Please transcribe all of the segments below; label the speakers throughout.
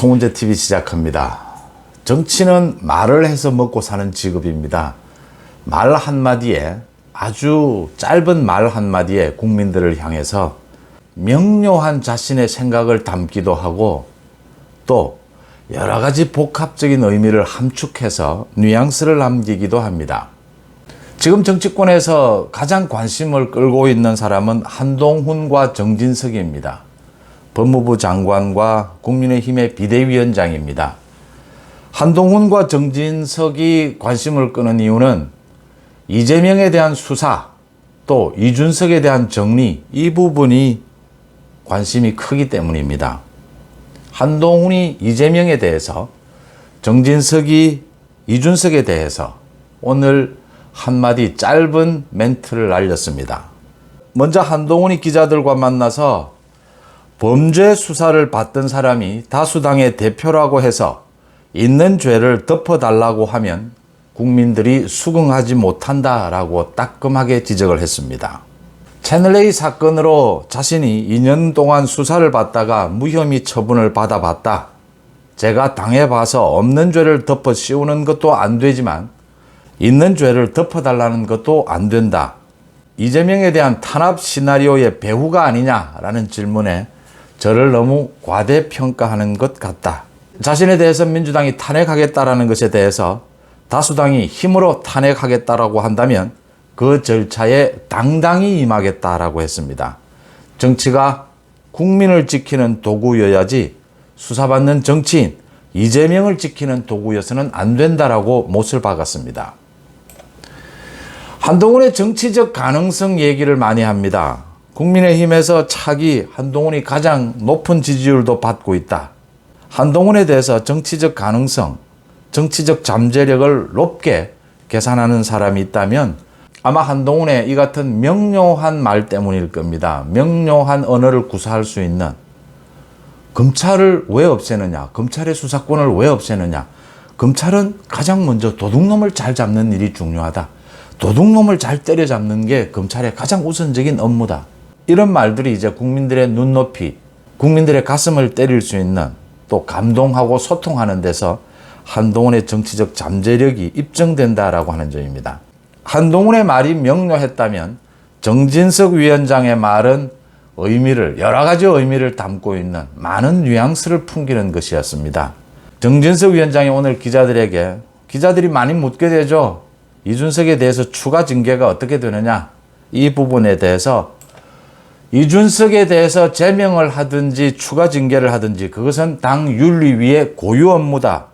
Speaker 1: 송은재 TV 시작합니다. 정치는 말을 해서 먹고 사는 직업입니다. 말 한마디에 아주 짧은 말 한마디에 국민들을 향해서 명료한 자신의 생각을 담기도 하고 또 여러 가지 복합적인 의미를 함축해서 뉘앙스를 남기기도 합니다. 지금 정치권에서 가장 관심을 끌고 있는 사람은 한동훈과 정진석입니다. 법무부 장관과 국민의힘의 비대위원장입니다. 한동훈과 정진석이 관심을 끄는 이유는 이재명에 대한 수사 또 이준석에 대한 정리 이 부분이 관심이 크기 때문입니다. 한동훈이 이재명에 대해서 정진석이 이준석에 대해서 오늘 한마디 짧은 멘트를 날렸습니다. 먼저 한동훈이 기자들과 만나서 범죄 수사를 받던 사람이 다수당의 대표라고 해서 있는 죄를 덮어달라고 하면 국민들이 수긍하지 못한다라고 따끔하게 지적을 했습니다. 채널A 사건으로 자신이 2년 동안 수사를 받다가 무혐의 처분을 받아봤다. 제가 당해봐서 없는 죄를 덮어 씌우는 것도 안 되지만 있는 죄를 덮어달라는 것도 안 된다. 이재명에 대한 탄압 시나리오의 배후가 아니냐라는 질문에 저를 너무 과대평가하는 것 같다. 자신에 대해서 민주당이 탄핵하겠다라는 것에 대해서 다수당이 힘으로 탄핵하겠다라고 한다면 그 절차에 당당히 임하겠다라고 했습니다. 정치가 국민을 지키는 도구여야지 수사받는 정치인 이재명을 지키는 도구여서는 안 된다라고 못을 박았습니다. 한동훈의 정치적 가능성 얘기를 많이 합니다. 국민의힘에서 차기 한동훈이 가장 높은 지지율도 받고 있다. 한동훈에 대해서 정치적 가능성, 정치적 잠재력을 높게 계산하는 사람이 있다면 아마 한동훈의 이 같은 명료한 말 때문일 겁니다. 명료한 언어를 구사할 수 있는 검찰을 왜 없애느냐? 검찰의 수사권을 왜 없애느냐? 검찰은 가장 먼저 도둑놈을 잘 잡는 일이 중요하다. 도둑놈을 잘 때려잡는 게 검찰의 가장 우선적인 업무다. 이런 말들이 이제 국민들의 눈높이, 국민들의 가슴을 때릴 수 있는 또 감동하고 소통하는 데서 한동훈의 정치적 잠재력이 입증된다라고 하는 점입니다. 한동훈의 말이 명료했다면 정진석 위원장의 말은 의미를 여러 가지 의미를 담고 있는 많은 뉘앙스를 풍기는 것이었습니다. 정진석 위원장이 오늘 기자들에게 기자들이 많이 묻게 되죠. 이준석에 대해서 추가 징계가 어떻게 되느냐 이 부분에 대해서 이준석에 대해서 제명을 하든지 추가 징계를 하든지 그것은 당 윤리위의 고유 업무다.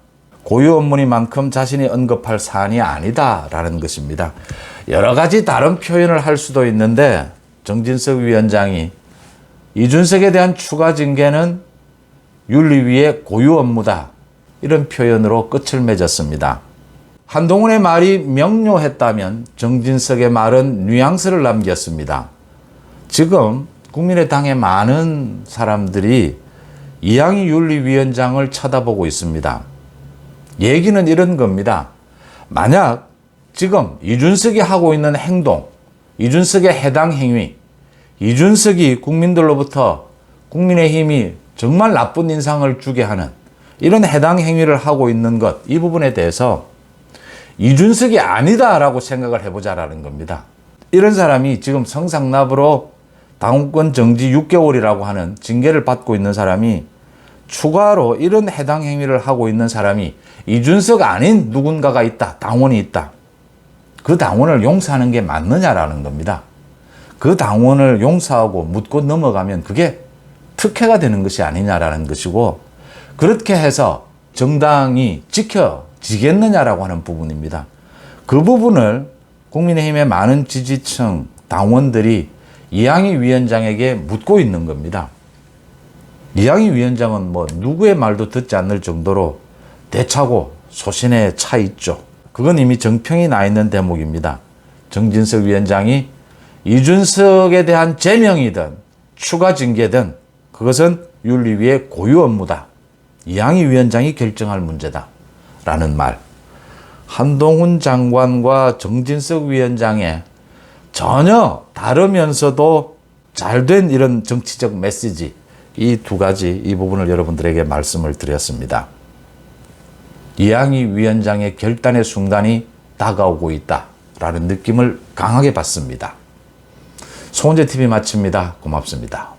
Speaker 1: 고유 업무니만큼 자신이 언급할 사안이 아니다라는 것입니다. 여러 가지 다른 표현을 할 수도 있는데 정진석 위원장이 이준석에 대한 추가 징계는 윤리위의 고유 업무다. 이런 표현으로 끝을 맺었습니다. 한동훈의 말이 명료했다면 정진석의 말은 뉘앙스를 남겼습니다. 지금 국민의당의 많은 사람들이 이양희 윤리위원장을 쳐다보고 있습니다. 얘기는 이런 겁니다. 만약 지금 이준석이 하고 있는 행동, 이준석의 해당 행위, 이준석이 국민들로부터 국민의힘이 정말 나쁜 인상을 주게 하는 이런 해당 행위를 하고 있는 것, 이 부분에 대해서 이준석이 아니다라고 생각을 해보자라는 겁니다. 이런 사람이 지금 성상납으로 당원권 정지 6개월이라고 하는 징계를 받고 있는 사람이 추가로 이런 해당 행위를 하고 있는 사람이 이준석 아닌 누군가가 있다. 당원이 있다. 그 당원을 용서하는 게 맞느냐라는 겁니다. 그 당원을 용서하고 묻고 넘어가면 그게 특혜가 되는 것이 아니냐라는 것이고 그렇게 해서 정당이 지켜지겠느냐라고 하는 부분입니다. 그 부분을 국민의힘의 많은 지지층 당원들이 이양희 위원장에게 묻고 있는 겁니다. 이양희 위원장은 뭐 누구의 말도 듣지 않을 정도로 대차고 소신에 차 있죠. 그건 이미 정평이 나 있는 대목입니다. 정진석 위원장이 이준석에 대한 제명이든 추가 징계든 그것은 윤리위의 고유 업무다. 이양희 위원장이 결정할 문제다. 라는 말. 한동훈 장관과 정진석 위원장의 전혀 다르면서도 잘된 이런 정치적 메시지, 이 두 가지 이 부분을 여러분들에게 말씀을 드렸습니다. 이양희 위원장의 결단의 순간이 다가오고 있다라는 느낌을 강하게 받습니다. 손재 TV 마칩니다. 고맙습니다.